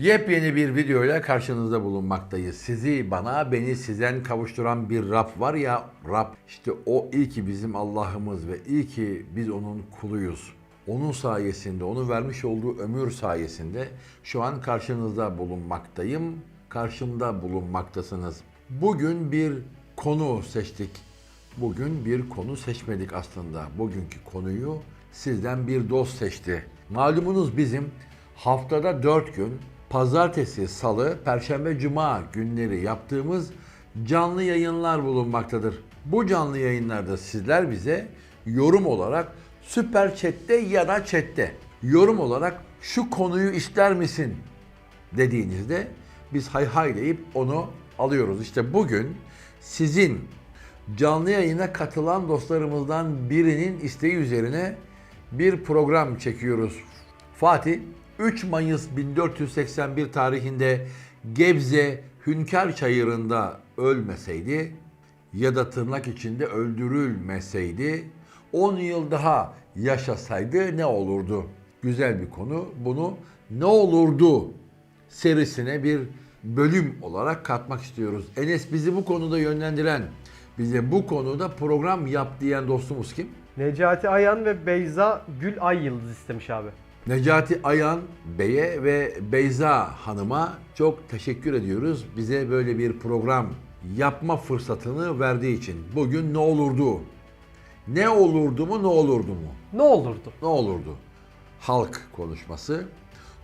Yepyeni bir videoyla karşınızda bulunmaktayız. Sizi bana, beni sizden kavuşturan bir Rab var ya Rab. İşte o iyi ki bizim Allah'ımız ve iyi ki biz onun kuluyuz. Onun sayesinde, onun vermiş olduğu ömür sayesinde şu an karşınızda bulunmaktayım. Karşımda bulunmaktasınız. Bugün bir konu seçtik. Bugün bir konu seçmedik aslında. Bugünkü konuyu sizden bir dost seçti. Malumunuz bizim haftada 4 gün pazartesi, salı, perşembe, cuma günleri yaptığımız canlı yayınlar bulunmaktadır. Bu canlı yayınlarda sizler bize yorum olarak süper chatte ya da chatte yorum olarak şu konuyu ister misin dediğinizde biz hay hay deyip onu alıyoruz. İşte bugün sizin canlı yayına katılan dostlarımızdan birinin isteği üzerine bir program çekiyoruz. Fatih 3 Mayıs 1481 tarihinde Gebze Hünkar Çayırı'nda ölmeseydi ya da tırnak içinde öldürülmeseydi 10 yıl daha yaşasaydı ne olurdu? Güzel bir konu. Bunu ne olurdu serisine bir bölüm olarak katmak istiyoruz. Enes bizi bu konuda yönlendiren, bize bu konuda program yap diyen dostumuz kim? Necati Ayan ve Beyza Gül Ay Yıldız istemiş abi. Necati Ayan Bey'e ve Beyza Hanım'a çok teşekkür ediyoruz. Bize böyle bir program yapma fırsatını verdiği için. Bugün ne olurdu? Ne olurdu mu ne olurdu mu? Ne olurdu? Ne olurdu? Halk konuşması.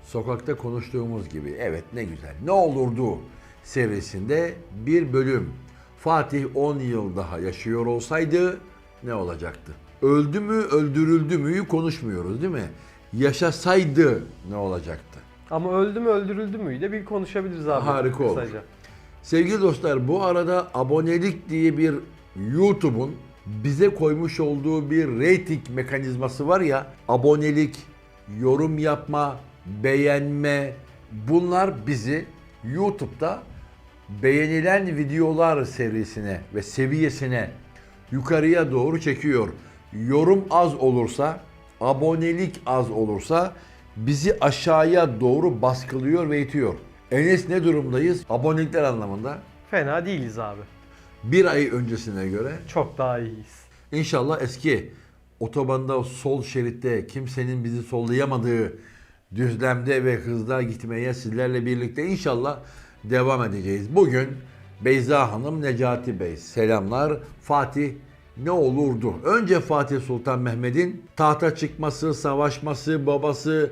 Sokakta konuştuğumuz gibi. Evet ne güzel. Ne olurdu serisinde bir bölüm. Fatih 10 yıl daha yaşıyor olsaydı ne olacaktı? Öldü mü, öldürüldü müyü konuşmuyoruz değil mi? Yaşasaydı ne olacaktı? Ama öldü mü öldürüldü müyü de bir konuşabiliriz abi. Harika olur. kısaca. Sevgili dostlar bu arada abonelik diye bir YouTube'un bize koymuş olduğu bir rating mekanizması var ya abonelik, yorum yapma, beğenme bunlar bizi YouTube'da beğenilen videolar serisine ve seviyesine yukarıya doğru çekiyor. Yorum az olursa, abonelik az olursa bizi aşağıya doğru baskılıyor ve itiyor. Enes ne durumdayız? Abonelikler anlamında Fena değiliz abi. bir ay öncesine göre Çok daha iyiyiz. İnşallah eski otobanda sol şeritte kimsenin bizi sollayamadığı düzlemde ve hızda gitmeye sizlerle birlikte inşallah devam edeceğiz. Bugün Beyza Hanım, Necati Bey selamlar. Fatih ne olurdu? Önce Fatih Sultan Mehmet'in tahta çıkması, savaşması, babası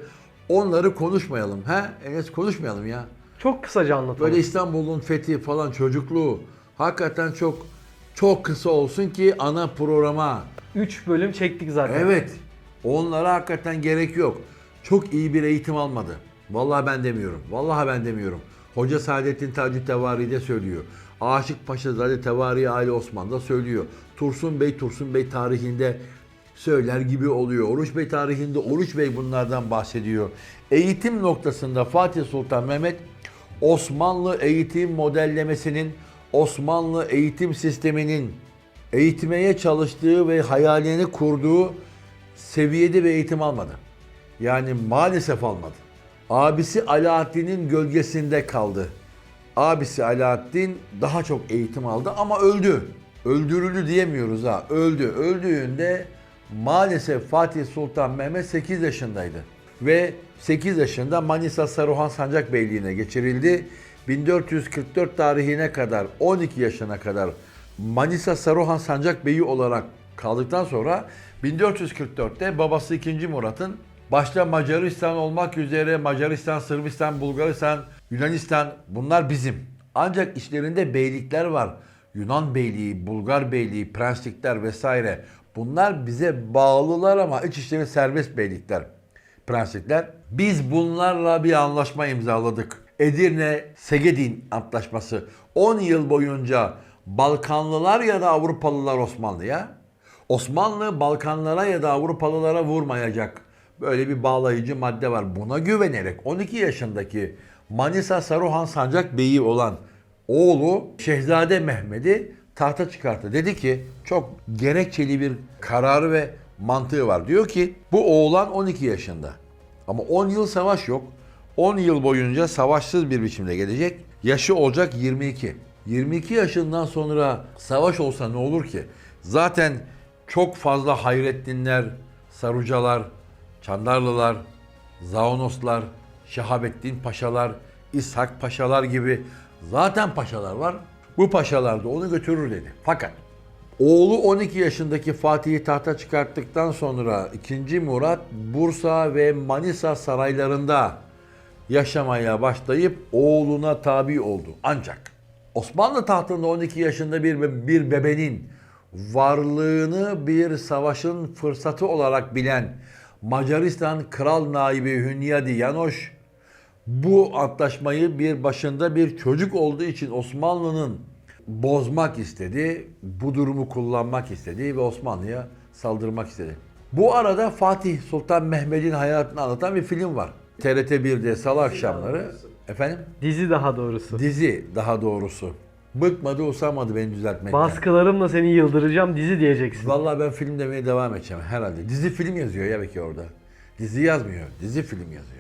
onları konuşmayalım. He? Enes konuşmayalım ya. Çok kısaca anlatalım. Böyle İstanbul'un fethi falan çocukluğu hakikaten çok çok kısa olsun ki ana programa. 3 bölüm çektik zaten. Evet. Onlara hakikaten gerek yok. Çok iyi bir eğitim almadı. Vallahi ben demiyorum. Vallahi ben demiyorum. Hoca Saadettin Taci Tevari'de söylüyor. Aşık Paşazade Tevari Ali Osman'da söylüyor. Tursun Bey Tursun Bey tarihinde söyler gibi oluyor. Oruç Bey tarihinde Oruç Bey bunlardan bahsediyor. Eğitim noktasında Fatih Sultan Mehmet Osmanlı eğitim modellemesinin, Osmanlı eğitim sisteminin eğitmeye çalıştığı ve hayalini kurduğu seviyede bir eğitim almadı. Yani maalesef almadı. Abisi Alaaddin'in gölgesinde kaldı. Abisi Alaaddin daha çok eğitim aldı ama öldü. Öldürüldü diyemiyoruz ha. Öldü. Öldüğünde maalesef Fatih Sultan Mehmet 8 yaşındaydı. Ve 8 yaşında Manisa Saruhan Sancak Beyliği'ne geçirildi. 1444 tarihine kadar 12 yaşına kadar Manisa Saruhan Sancak Beyi olarak kaldıktan sonra 1444'te babası 2. Murat'ın başta Macaristan olmak üzere Macaristan, Sırbistan, Bulgaristan, Yunanistan bunlar bizim. Ancak içlerinde beylikler var. Yunan beyliği, Bulgar beyliği, prenslikler vesaire. Bunlar bize bağlılar ama iç işleri serbest beylikler, prenslikler. Biz bunlarla bir anlaşma imzaladık. Edirne Segedin Antlaşması. 10 yıl boyunca Balkanlılar ya da Avrupalılar Osmanlı'ya, Osmanlı Balkanlara ya da Avrupalılara vurmayacak. Böyle bir bağlayıcı madde var. Buna güvenerek 12 yaşındaki Manisa Saruhan Sancak Beyi olan oğlu Şehzade Mehmet'i tahta çıkarttı. Dedi ki çok gerekçeli bir kararı ve mantığı var. Diyor ki bu oğlan 12 yaşında. Ama 10 yıl savaş yok. 10 yıl boyunca savaşsız bir biçimde gelecek. Yaşı olacak 22. 22 yaşından sonra savaş olsa ne olur ki? Zaten çok fazla Hayrettinler, Sarucalar, Çandarlılar, Zaonoslar, Şehabettin Paşalar, İshak Paşalar gibi zaten paşalar var. Bu paşalar da onu götürür dedi. Fakat oğlu 12 yaşındaki Fatih'i tahta çıkarttıktan sonra 2. Murat Bursa ve Manisa saraylarında yaşamaya başlayıp oğluna tabi oldu. Ancak Osmanlı tahtında 12 yaşında bir, bir bebenin varlığını bir savaşın fırsatı olarak bilen Macaristan Kral Naibi Hünyadi Yanoş bu antlaşmayı bir başında bir çocuk olduğu için Osmanlı'nın bozmak istedi. Bu durumu kullanmak istedi ve Osmanlı'ya saldırmak istedi. Bu arada Fatih Sultan Mehmet'in hayatını anlatan bir film var. TRT 1'de salı akşamları. Efendim? Dizi daha doğrusu. Dizi daha doğrusu. Bıkmadı usamadı beni düzeltmekten. Baskılarımla seni yıldıracağım dizi diyeceksin. Vallahi ben film demeye devam edeceğim herhalde. Dizi film yazıyor ya belki orada. Dizi yazmıyor. Dizi film yazıyor.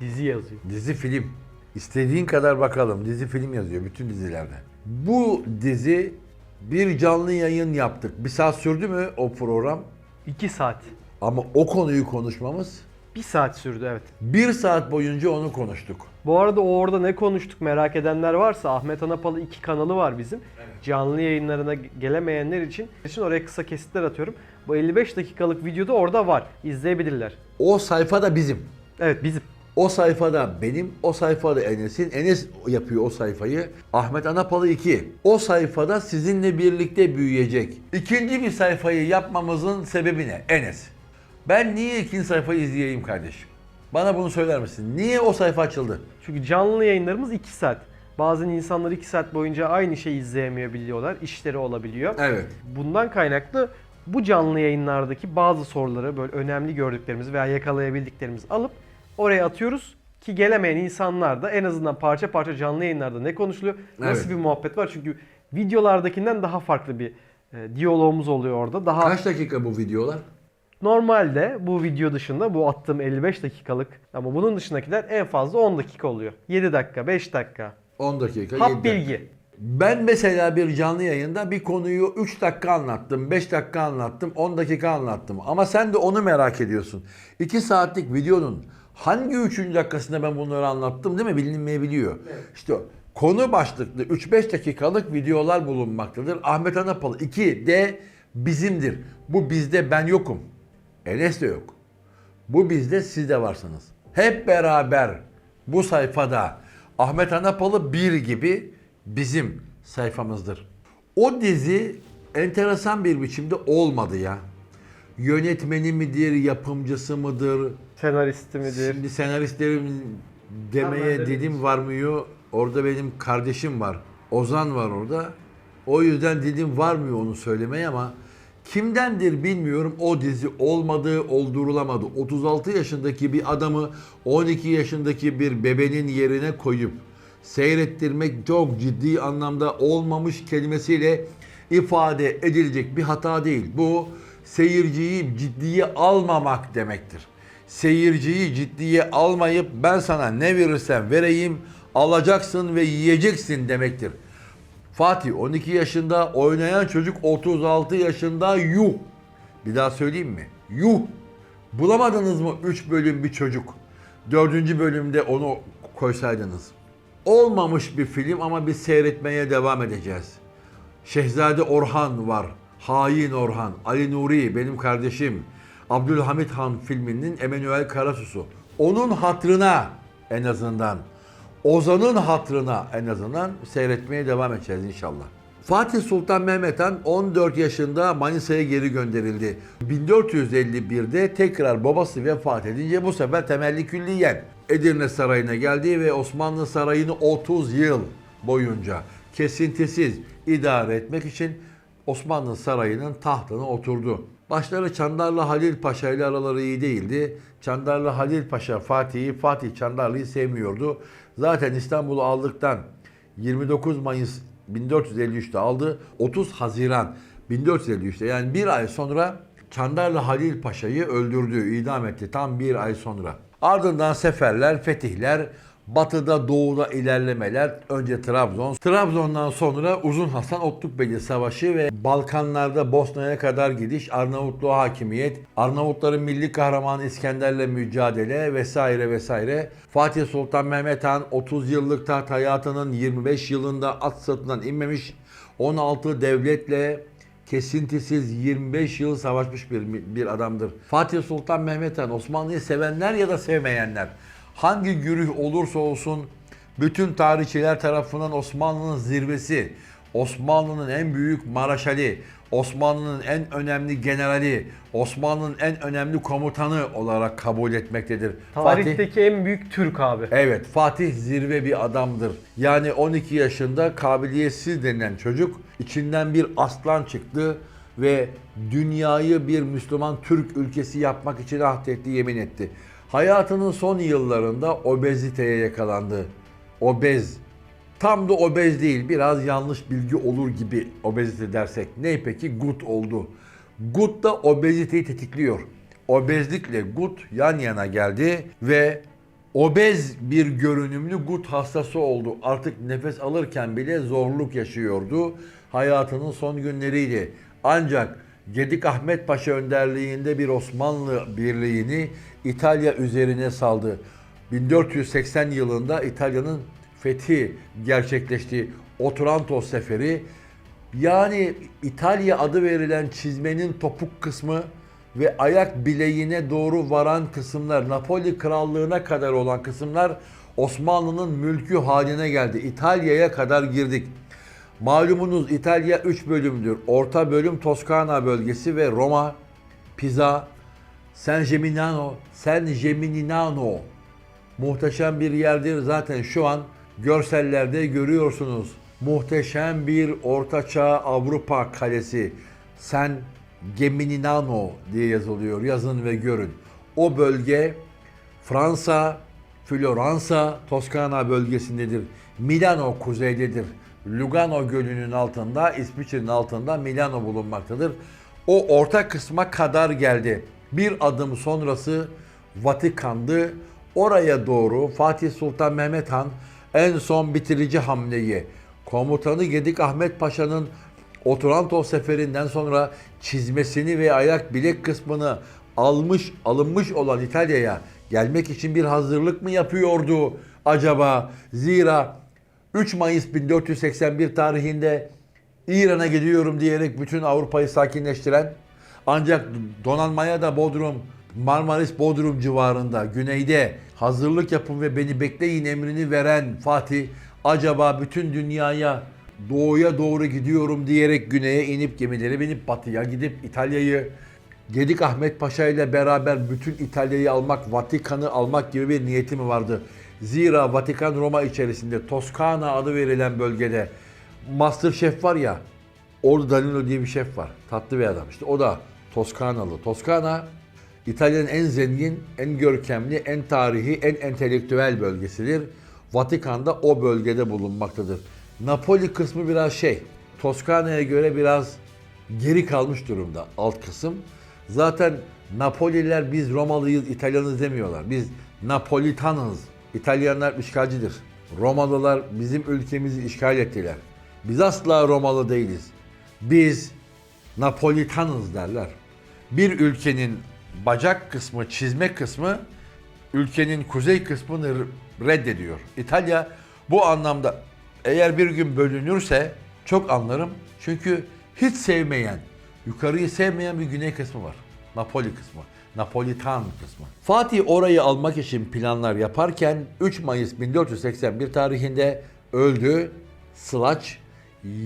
Dizi yazıyor. Dizi film. İstediğin kadar bakalım. Dizi film yazıyor bütün dizilerde. Bu dizi bir canlı yayın yaptık. Bir saat sürdü mü o program? 2 saat. Ama o konuyu konuşmamız 1 saat sürdü evet. bir saat boyunca onu konuştuk. Bu arada o orada ne konuştuk merak edenler varsa Ahmet Anapalı iki kanalı var bizim. Canlı yayınlarına gelemeyenler için için oraya kısa kesitler atıyorum. Bu 55 dakikalık videoda orada var. İzleyebilirler. O sayfa da bizim. Evet bizim. O sayfada benim, o sayfada Enes'in. Enes yapıyor o sayfayı. Ahmet Anapalı 2. O sayfada sizinle birlikte büyüyecek. İkinci bir sayfayı yapmamızın sebebi ne? Enes. Ben niye ikinci sayfayı izleyeyim kardeşim? Bana bunu söyler misin? Niye o sayfa açıldı? Çünkü canlı yayınlarımız 2 saat. Bazen insanlar 2 saat boyunca aynı şeyi izleyemeyebiliyorlar. İşleri olabiliyor. Evet. Bundan kaynaklı bu canlı yayınlardaki bazı soruları böyle önemli gördüklerimizi veya yakalayabildiklerimizi alıp oraya atıyoruz ki gelemeyen insanlar da en azından parça parça canlı yayınlarda ne konuşuluyor, nasıl Evet. bir muhabbet var çünkü videolardakinden daha farklı bir e, diyalogumuz oluyor orada. Daha Kaç dakika bu videolar? normalde bu video dışında bu attığım 55 dakikalık ama bunun dışındakiler en fazla 10 dakika oluyor. 7 dakika, 5 dakika. 10 dakika. yedi Hap dakika. bilgi. Ben mesela bir canlı yayında bir konuyu 3 dakika anlattım, 5 dakika anlattım, 10 dakika anlattım. Ama sen de onu merak ediyorsun. 2 saatlik videonun hangi 3. dakikasında ben bunları anlattım değil mi? Bilinmeyebiliyor. İşte konu başlıklı 3-5 dakikalık videolar bulunmaktadır. Ahmet Anapalı 2 de bizimdir. Bu bizde ben yokum. Enes de yok. Bu bizde siz de varsınız. Hep beraber bu sayfada Ahmet Anapalı 1 gibi bizim sayfamızdır. O dizi enteresan bir biçimde olmadı ya. Yönetmeni midir, yapımcısı mıdır? Senaristi midir? Şimdi senaristlerim demeye Haberleri dilim varmıyor. Orada benim kardeşim var. Ozan var orada. O yüzden dilim varmıyor onu söylemeye ama kimdendir bilmiyorum o dizi olmadı, oldurulamadı. 36 yaşındaki bir adamı 12 yaşındaki bir bebenin yerine koyup seyrettirmek çok ciddi anlamda olmamış kelimesiyle ifade edilecek bir hata değil. Bu seyirciyi ciddiye almamak demektir. Seyirciyi ciddiye almayıp ben sana ne verirsem vereyim alacaksın ve yiyeceksin demektir. Fatih 12 yaşında oynayan çocuk 36 yaşında yuh. Bir daha söyleyeyim mi? Yuh. Bulamadınız mı 3 bölüm bir çocuk? 4. bölümde onu koysaydınız. Olmamış bir film ama biz seyretmeye devam edeceğiz. Şehzade Orhan var. Hain Orhan. Ali Nuri benim kardeşim. Abdülhamit Han filminin Emanuel Karasusu. Onun hatrına en azından. Ozan'ın hatrına en azından seyretmeye devam edeceğiz inşallah. Fatih Sultan Mehmet Han 14 yaşında Manisa'ya geri gönderildi. 1451'de tekrar babası vefat edince bu sefer temelli külliyen Edirne Sarayı'na geldi ve Osmanlı Sarayı'nı 30 yıl boyunca kesintisiz idare etmek için Osmanlı Sarayı'nın tahtına oturdu. Başları Çandarlı Halil Paşa ile araları iyi değildi. Çandarlı Halil Paşa Fatih'i, Fatih Çandarlı'yı sevmiyordu. Zaten İstanbul'u aldıktan 29 Mayıs 1453'te aldı. 30 Haziran 1453'te yani bir ay sonra Çandarlı Halil Paşa'yı öldürdü, idam etti tam bir ay sonra. Ardından seferler, fetihler, batıda doğuda ilerlemeler. Önce Trabzon. Trabzon'dan sonra Uzun Hasan Otlukbeli Savaşı ve Balkanlarda Bosna'ya kadar gidiş, Arnavutluğa hakimiyet, Arnavutların milli kahramanı İskender'le mücadele vesaire vesaire. Fatih Sultan Mehmet Han 30 yıllık taht hayatının 25 yılında at sırtından inmemiş. 16 devletle kesintisiz 25 yıl savaşmış bir, bir adamdır. Fatih Sultan Mehmet Han Osmanlı'yı sevenler ya da sevmeyenler hangi güruh olursa olsun bütün tarihçiler tarafından Osmanlı'nın zirvesi, Osmanlı'nın en büyük maraşali, Osmanlı'nın en önemli generali, Osmanlı'nın en önemli komutanı olarak kabul etmektedir. Fatih Tarihteki en büyük Türk abi. Evet Fatih zirve bir adamdır. Yani 12 yaşında kabiliyetsiz denilen çocuk içinden bir aslan çıktı ve dünyayı bir Müslüman Türk ülkesi yapmak için ahdetti, yemin etti. Hayatının son yıllarında obeziteye yakalandı. Obez. Tam da obez değil, biraz yanlış bilgi olur gibi obezite dersek. Ne peki? Gut oldu. Gut da obeziteyi tetikliyor. Obezlikle gut yan yana geldi ve obez bir görünümlü gut hastası oldu. Artık nefes alırken bile zorluk yaşıyordu. Hayatının son günleriydi. Ancak Gedik Ahmet Paşa önderliğinde bir Osmanlı birliğini İtalya üzerine saldı. 1480 yılında İtalya'nın fethi gerçekleşti. Otranto Seferi yani İtalya adı verilen çizmenin topuk kısmı ve ayak bileğine doğru varan kısımlar, Napoli krallığına kadar olan kısımlar Osmanlı'nın mülkü haline geldi. İtalya'ya kadar girdik. Malumunuz İtalya 3 bölümdür. Orta bölüm Toskana bölgesi ve Roma, Pisa, San Gimignano, San Gimignano muhteşem bir yerdir. Zaten şu an görsellerde görüyorsunuz. Muhteşem bir ortaçağ Avrupa kalesi. San Gimignano diye yazılıyor. Yazın ve görün. O bölge Fransa, Floransa, Toskana bölgesindedir. Milano kuzeydedir. Lugano gölünün altında, İsviçre'nin altında Milano bulunmaktadır. O orta kısma kadar geldi. Bir adım sonrası Vatikan'dı. Oraya doğru Fatih Sultan Mehmet Han en son bitirici hamleyi komutanı Gedik Ahmet Paşa'nın Otranto seferinden sonra çizmesini ve ayak bilek kısmını almış alınmış olan İtalya'ya gelmek için bir hazırlık mı yapıyordu acaba? Zira 3 Mayıs 1481 tarihinde İran'a gidiyorum diyerek bütün Avrupa'yı sakinleştiren ancak donanmaya da Bodrum, Marmaris Bodrum civarında güneyde hazırlık yapın ve beni bekleyin emrini veren Fatih acaba bütün dünyaya doğuya doğru gidiyorum diyerek güneye inip gemileri binip batıya gidip İtalya'yı Gedik Ahmet Paşa ile beraber bütün İtalya'yı almak, Vatikan'ı almak gibi bir niyeti mi vardı? Zira Vatikan Roma içerisinde Toskana adı verilen bölgede Master Şef var ya, orada Danilo diye bir şef var. Tatlı bir adam işte. O da Toskanalı. Toskana İtalya'nın en zengin, en görkemli, en tarihi, en entelektüel bölgesidir. Vatikan'da o bölgede bulunmaktadır. Napoli kısmı biraz şey, Toskana'ya göre biraz geri kalmış durumda alt kısım. Zaten Napoliler biz Romalıyız, İtalyanız demiyorlar. Biz Napolitanız. İtalyanlar işgalcidir. Romalılar bizim ülkemizi işgal ettiler. Biz asla Romalı değiliz. Biz Napolitanız derler. Bir ülkenin bacak kısmı, çizme kısmı ülkenin kuzey kısmını reddediyor. İtalya bu anlamda eğer bir gün bölünürse çok anlarım. Çünkü hiç sevmeyen, yukarıyı sevmeyen bir güney kısmı var. Napoli kısmı. Napolitan kısmı. Fatih orayı almak için planlar yaparken 3 Mayıs 1481 tarihinde öldü. Sılaç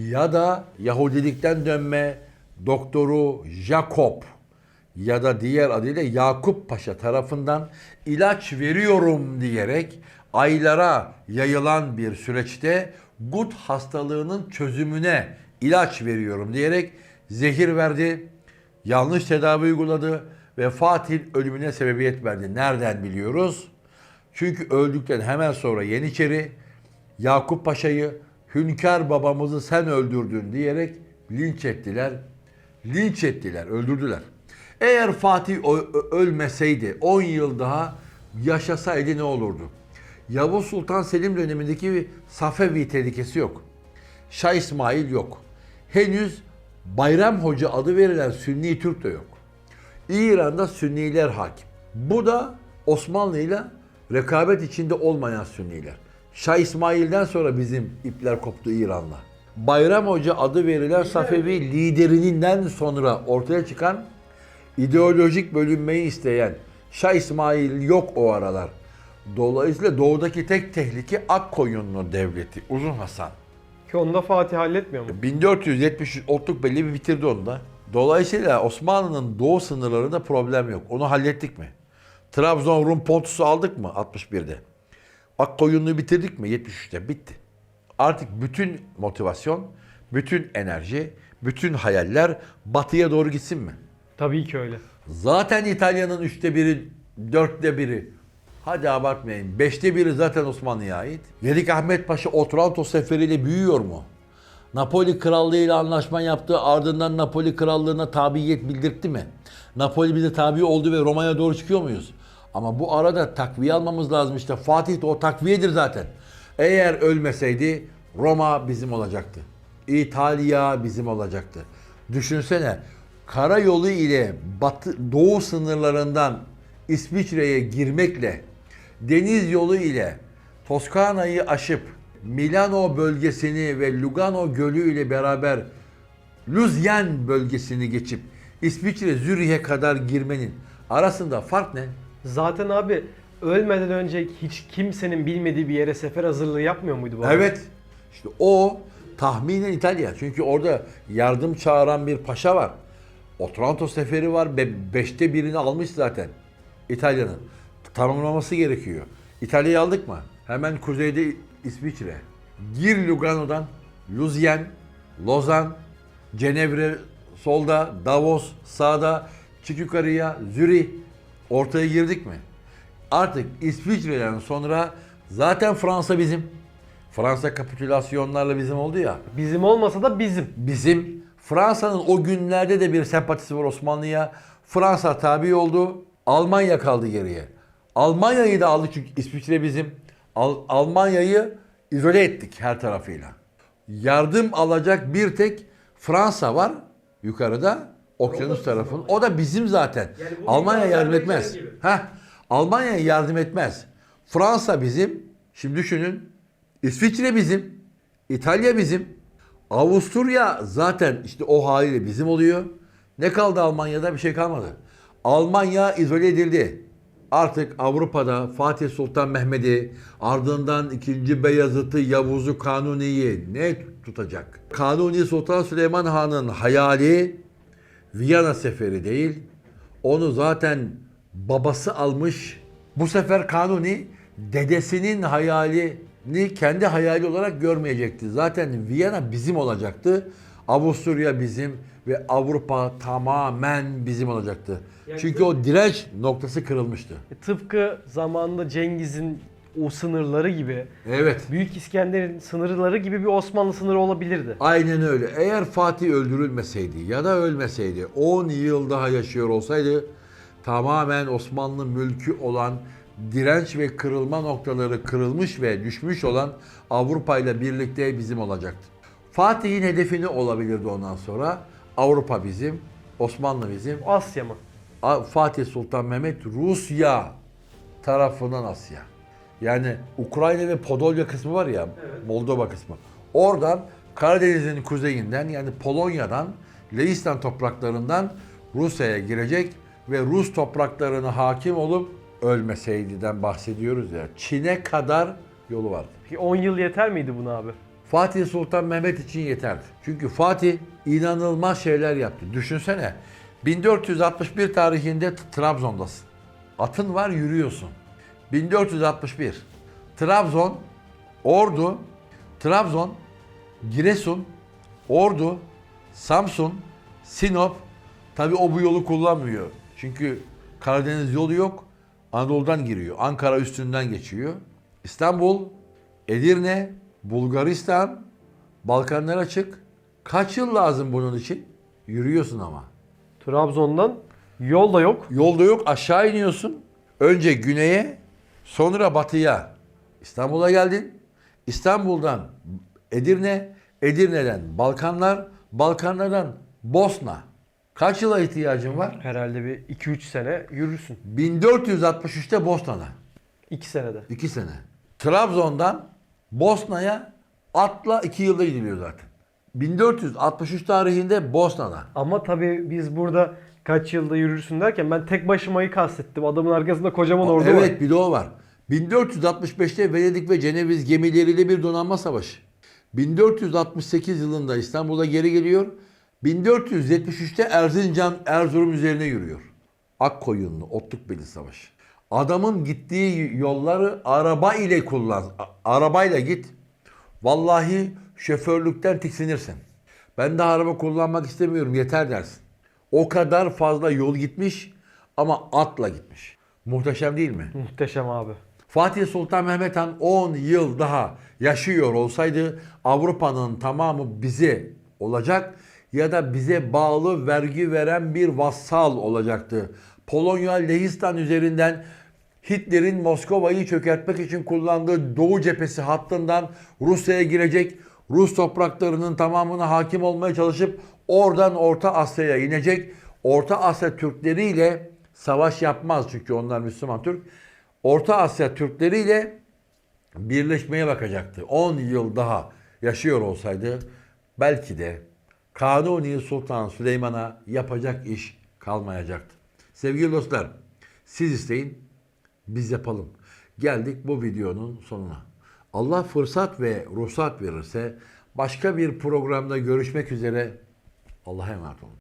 ya da Yahudilikten dönme doktoru Jakob ya da diğer adıyla Yakup Paşa tarafından ilaç veriyorum diyerek aylara yayılan bir süreçte gut hastalığının çözümüne ilaç veriyorum diyerek zehir verdi. Yanlış tedavi uyguladı ve Fatih ölümüne sebebiyet verdi. Nereden biliyoruz? Çünkü öldükten hemen sonra Yeniçeri Yakup Paşa'yı Hünkar babamızı sen öldürdün diyerek linç ettiler. Linç ettiler, öldürdüler. Eğer Fatih ölmeseydi 10 yıl daha yaşasaydı ne olurdu? Yavuz Sultan Selim dönemindeki Safevi tehlikesi yok. Şah İsmail yok. Henüz Bayram Hoca adı verilen Sünni Türk de yok. İran'da Sünniler hakim. Bu da Osmanlı ile rekabet içinde olmayan Sünniler. Şah İsmail'den sonra bizim ipler koptu İran'la. Bayram Hoca adı verilen Safevi liderininden sonra ortaya çıkan ideolojik bölünmeyi isteyen Şah İsmail yok o aralar. Dolayısıyla doğudaki tek tehlike Akkoyunlu devleti Uzun Hasan. Ki onu da Fatih halletmiyor mu? 1473 otluk belli bir bitirdi onu da. Dolayısıyla Osmanlı'nın doğu sınırlarında problem yok. Onu hallettik mi? Trabzon Rum Pontus'u aldık mı 61'de? Akkoyunlu'yu bitirdik mi 73'te? Bitti. Artık bütün motivasyon, bütün enerji, bütün hayaller batıya doğru gitsin mi? Tabii ki öyle. Zaten İtalya'nın üçte biri, dörtte biri, hadi abartmayın, beşte biri zaten Osmanlı'ya ait. Vedik Ahmet Paşa Otranto seferiyle büyüyor mu? Napoli Krallığı ile anlaşma yaptı, ardından Napoli Krallığı'na tabiyet bildirtti mi? Napoli bize tabi oldu ve Roma'ya doğru çıkıyor muyuz? Ama bu arada takviye almamız lazım işte. Fatih de o takviyedir zaten. Eğer ölmeseydi Roma bizim olacaktı. İtalya bizim olacaktı. Düşünsene karayolu ile batı doğu sınırlarından İsviçre'ye girmekle deniz yolu ile Toskana'yı aşıp Milano bölgesini ve Lugano Gölü ile beraber Luzyen bölgesini geçip İsviçre Zürih'e kadar girmenin arasında fark ne? Zaten abi ölmeden önce hiç kimsenin bilmediği bir yere sefer hazırlığı yapmıyor muydu bu? Evet. İşte o tahminen İtalya. Çünkü orada yardım çağıran bir paşa var. Otranto seferi var. Be beşte birini almış zaten. İtalya'nın. Tamamlaması gerekiyor. İtalya'yı aldık mı? Hemen kuzeyde İsviçre. Gir Lugano'dan. Luzyen, Lozan, Cenevre solda, Davos sağda, çık yukarıya, Zürih. Ortaya girdik mi? Artık İsviçre'den sonra zaten Fransa bizim. Fransa kapitülasyonlarla bizim oldu ya. Bizim olmasa da bizim. Bizim Fransa'nın o günlerde de bir sempatisi var Osmanlı'ya. Fransa tabi oldu. Almanya kaldı geriye. Almanya'yı da aldık çünkü İsviçre bizim. Al- Almanya'yı izole ettik her tarafıyla. Yardım alacak bir tek Fransa var yukarıda okyanus tarafın. O da bizim zaten. bu Almanya yardım etmez. Heh, Almanya yardım etmez. Fransa bizim. Şimdi düşünün. İsviçre bizim. İtalya bizim. Avusturya zaten işte o haliyle bizim oluyor. Ne kaldı Almanya'da? Bir şey kalmadı. Almanya izole edildi. Artık Avrupa'da Fatih Sultan Mehmet'i, ardından 2. Beyazıt'ı, Yavuz'u, Kanuni'yi ne tutacak? Kanuni Sultan Süleyman Han'ın hayali Viyana seferi değil. Onu zaten babası almış. Bu sefer Kanuni dedesinin hayalini kendi hayali olarak görmeyecekti. Zaten Viyana bizim olacaktı. Avusturya bizim ve Avrupa tamamen bizim olacaktı. Çünkü o direnç noktası kırılmıştı. E, Tıpkı zamanında Cengiz'in o sınırları gibi, Evet. Büyük İskender'in sınırları gibi bir Osmanlı sınırı olabilirdi. Aynen öyle. Eğer Fatih öldürülmeseydi ya da ölmeseydi 10 yıl daha yaşıyor olsaydı tamamen Osmanlı mülkü olan direnç ve kırılma noktaları kırılmış ve düşmüş olan Avrupa ile birlikte bizim olacaktı. Fatih'in hedefi ne olabilirdi ondan sonra? Avrupa bizim, Osmanlı bizim, Asya mı? Fatih Sultan Mehmet Rusya tarafından Asya. Yani Ukrayna ve Podolya kısmı var ya, Moldova kısmı. Oradan Karadeniz'in kuzeyinden yani Polonya'dan, Leistan topraklarından Rusya'ya girecek ve Rus topraklarına hakim olup ölmeseydiden bahsediyoruz ya. Çin'e kadar yolu vardı. Peki 10 yıl yeter miydi buna abi? Fatih Sultan Mehmet için yeterdi. Çünkü Fatih inanılmaz şeyler yaptı. Düşünsene 1461 tarihinde Trabzon'dasın. Atın var yürüyorsun. 1461. Trabzon, Ordu, Trabzon, Giresun, Ordu, Samsun, Sinop. Tabi o bu yolu kullanmıyor. Çünkü Karadeniz yolu yok. Anadolu'dan giriyor. Ankara üstünden geçiyor. İstanbul, Edirne, Bulgaristan, Balkanlara çık. Kaç yıl lazım bunun için? Yürüyorsun ama. Trabzon'dan yol da yok. Yolda yok aşağı iniyorsun. Önce güneye Sonra batıya İstanbul'a geldin. İstanbul'dan Edirne, Edirne'den Balkanlar, Balkanlardan Bosna. Kaç yıla ihtiyacın var? Herhalde bir 2-3 sene yürürsün. 1463'te Bosna'da. 2 senede. 2 sene. Trabzon'dan Bosna'ya atla 2 yılda gidiliyor zaten. 1463 tarihinde Bosna'da. Ama tabii biz burada kaç yılda yürürsün derken ben tek başımayı kastettim. Adamın arkasında kocaman ordu evet var. bir de o var. 1465'te Venedik ve Ceneviz gemileriyle bir donanma savaşı. 1468 yılında İstanbul'a geri geliyor. 1473'te Erzincan Erzurum üzerine yürüyor. Akkoyunlu Otlukbeli Savaşı. Adamın gittiği yolları araba ile kullan. Arabayla git. Vallahi şoförlükten tiksinirsin. Ben daha araba kullanmak istemiyorum yeter dersin. O kadar fazla yol gitmiş ama atla gitmiş. Muhteşem değil mi? Muhteşem abi. Fatih Sultan Mehmet Han 10 yıl daha yaşıyor olsaydı Avrupa'nın tamamı bize olacak ya da bize bağlı vergi veren bir vassal olacaktı. Polonya Lehistan üzerinden Hitler'in Moskova'yı çökertmek için kullandığı Doğu cephesi hattından Rusya'ya girecek. Rus topraklarının tamamına hakim olmaya çalışıp oradan Orta Asya'ya inecek. Orta Asya Türkleriyle savaş yapmaz çünkü onlar Müslüman Türk. Orta Asya Türkleriyle birleşmeye bakacaktı. 10 yıl daha yaşıyor olsaydı belki de Kanuni Sultan Süleyman'a yapacak iş kalmayacaktı. Sevgili dostlar, siz isteyin, biz yapalım. Geldik bu videonun sonuna. Allah fırsat ve ruhsat verirse başka bir programda görüşmek üzere. Allah'a emanet olun.